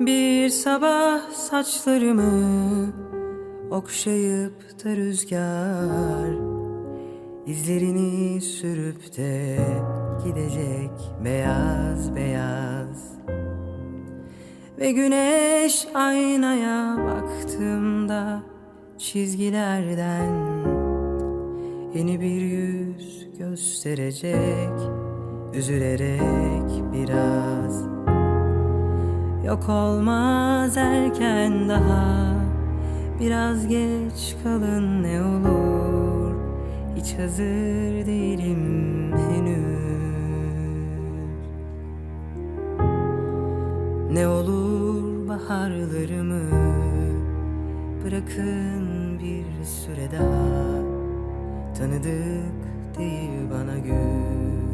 Bir sabah saçlarımı okşayıp da rüzgar izlerini sürüp de gidecek beyaz beyaz. Ve güneş aynaya baktığımda çizgilerden Yeni bir yüz gösterecek Üzülerek biraz Yok olmaz erken daha. Biraz geç kalın ne olur. Hiç hazır değilim henüz. Ne olur baharlarımı Bırakın bir süre daha. Tanıdık değil bana güz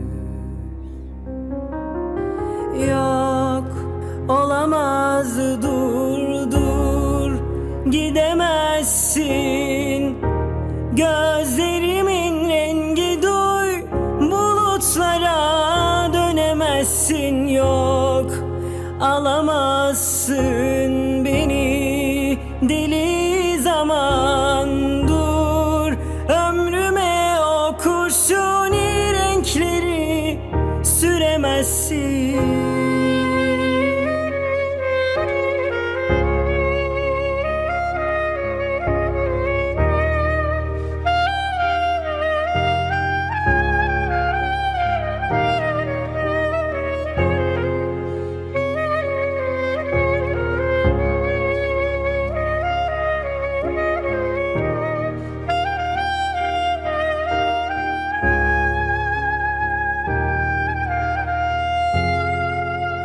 olamaz dur dur. Gidemezsin. Gözlerimin rengi duy. Bulutlara dönemezsin. Yok Alamazsın beni. Deli zaman dur. Ömrüme o kurşuni renkleri süremezsin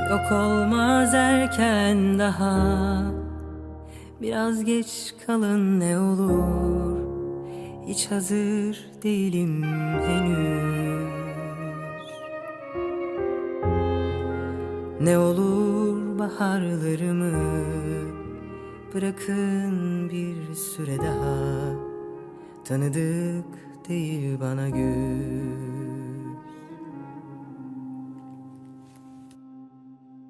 Yok olmaz erken daha. Biraz geç kalın ne olur. Hiç hazır değilim henüz. Ne olur baharlarımı Bırakın bir süre daha. Tanıdık değil bana güz